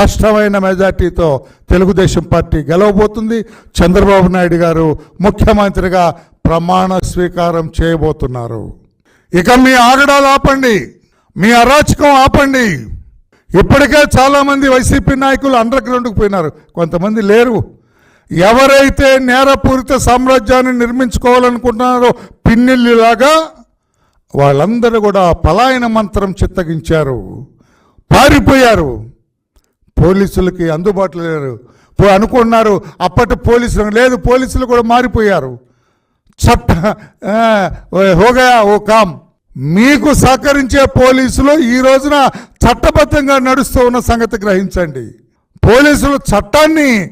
స్పష్టమైన మెజార్టీతో తెలుగుదేశం పార్టీ గెలవబోతుంది. చంద్రబాబు నాయుడు గారు ముఖ్యమంత్రిగా ప్రమాణ స్వీకారం చేయబోతున్నారు. ఇక మీ ఆగడాలు ఆపండి. మీ అరాచకం ఆపండి. ఇప్పటికే చాలామంది వైసీపీ నాయకులు అండర్ గ్రౌండ్కి పోయినారు. కొంతమంది లేరు. ఎవరైతే నేరపూరిత సామ్రాజ్యాన్ని నిర్మించుకోవాలనుకుంటున్నారో పిన్నెల్లిలాగా వాళ్ళందరూ కూడా పలాయన మంత్రం చిత్తగించారు. పారిపోయారు. పోలీసులకి అందుబాటులో లేరు. పో- అనుకున్నారు అప్పటి పోలీసులు లేదు పోలీసులు కూడా మారిపోయారు. చట్ట హోగయా ఓ కామ్. మీకు సహకరించే పోలీసులు ఈ రోజున చట్టబద్ధంగా నడుస్తూ ఉన్న సంగతి గ్రహించండి. పోలీసులు చట్టాన్ని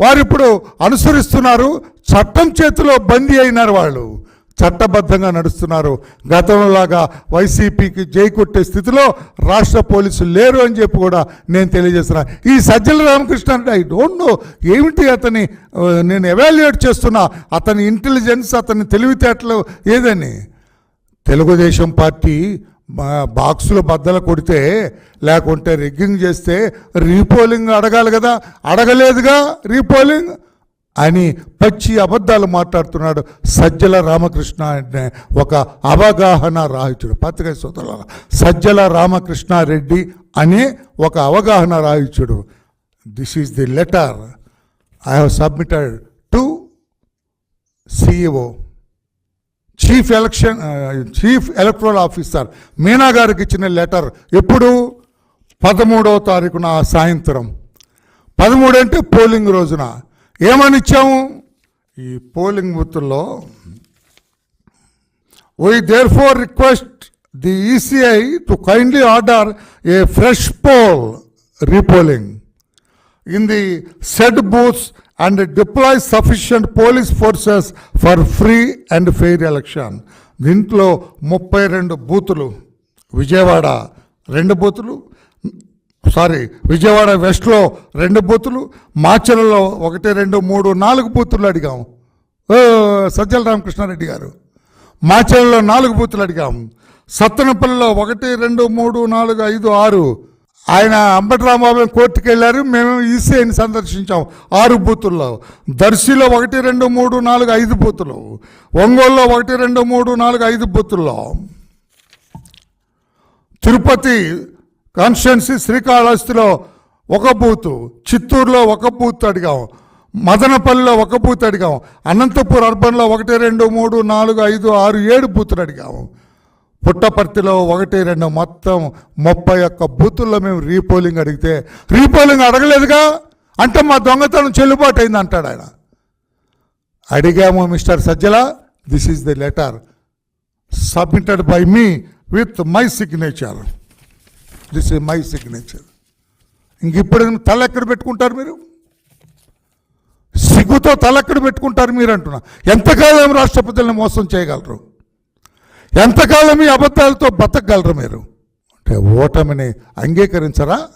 వారిప్పుడు అనుసరిస్తున్నారు చట్టం చేతిలో బందీ అయినారు వాళ్ళు. చట్టబద్ధంగా నడుస్తున్నారు. గతంలోలాగా వైసీపీకి జై కొట్టే స్థితిలో రాష్ట్ర పోలీసులు లేరు అని చెప్పి కూడా నేను తెలియజేస్తున్నా. ఈ సజ్జల రామకృష్ణ అంటే ఐ డోంట్ నో ఏమిటి అతని నేను ఎవాల్యుయేట్ చేస్తున్నా. అతని ఇంటెలిజెన్స్ అతని తెలివితేటలు ఏదని? తెలుగుదేశం పార్టీ బాక్సులు బద్దలు కొడితే లేకుంటే రిగ్గింగ్ చేస్తే రీపోలింగ్ అడగాలి కదా. అడగలేదుగా రీపోలింగ్? అని పచ్చి అబద్ధాలు మాట్లాడుతున్నాడు సజ్జల రామకృష్ణ అనే ఒక అవగాహన రాహిత్యుడు. పత్రిక సోదరుల సజ్జల రామకృష్ణారెడ్డి అనే ఒక అవగాహన రాహిత్యుడు. This is the letter I have submitted to CEO chief election chief electoral officer Meena గారికి ఇచ్చిన లెటర్ ఎప్పుడు? పదమూడవ తారీఖున సాయంత్రం. పదమూడు అంటే పోలింగ్ రోజున. ఏమని ఇచ్చాము ఈ పోలింగ్ బూత్లో why therefore request the ECI to kindly order a fresh poll repolling in the said booths and deploy sufficient police forces for free and fair election దీంట్లో ముప్పై రెండు బూతులు. విజయవాడ రెండు బూతులు. సారీ విజయవాడ వెస్ట్లో రెండు బూతులు మాచర్లలో ఒకటి రెండు మూడు నాలుగు బూతులు అడిగాము. సజ్జల రామకృష్ణారెడ్డి గారు. మాచర్లలో నాలుగు బూతులు అడిగాం సత్తనపల్లిలో ఒకటి రెండు మూడు నాలుగు ఐదు ఆరు. ఆయన అంబటరామబాబు కోర్టుకు వెళ్ళారు మేము ఈసీఐని సందర్శించాం ఆరు బూతుల్లో. దర్శిలో ఒకటి రెండు మూడు నాలుగు ఐదు బూతులు. ఒంగోలులో ఒకటి రెండు మూడు నాలుగు ఐదు బూతుల్లో. తిరుపతి కాన్స్టిట్యున్సీ శ్రీకాళహస్తిలో ఒక బూతు చిత్తూరులో ఒక బూత్ అడిగాం. మదనపల్లిలో ఒక బూత్ అడిగాం. అనంతపూర్ అర్బన్లో ఒకటి రెండు మూడు నాలుగు ఐదు ఆరు ఏడు బూతులు అడిగాము పుట్టపర్తిలో ఒకటి రెండు మొత్తం ముప్పై ఒక్క బూతుల్లో మేము రీపోలింగ్ అడిగితే రీపోలింగ్ అడగలేదుగా? అంటే మా దొంగతనం చెల్లుబాటు అయింది అంటాడు ఆయన. అడిగాము mister Sajjala this is the letter submitted by me with my signature. This is my signature ఇంక ఇప్పుడు తల ఎక్కడ పెట్టుకుంటారు మీరు? సిగ్గుతో తల ఎక్కడ పెట్టుకుంటారు మీరు అంటున్నా. ఎంతకాలం రాష్ట్రపతులను మోసం చేయగలరు? ఎంతకాలం ఈ అబద్ధాలతో బతకగలరు మీరు? అంటే ఓటమిని అంగీకరించరా?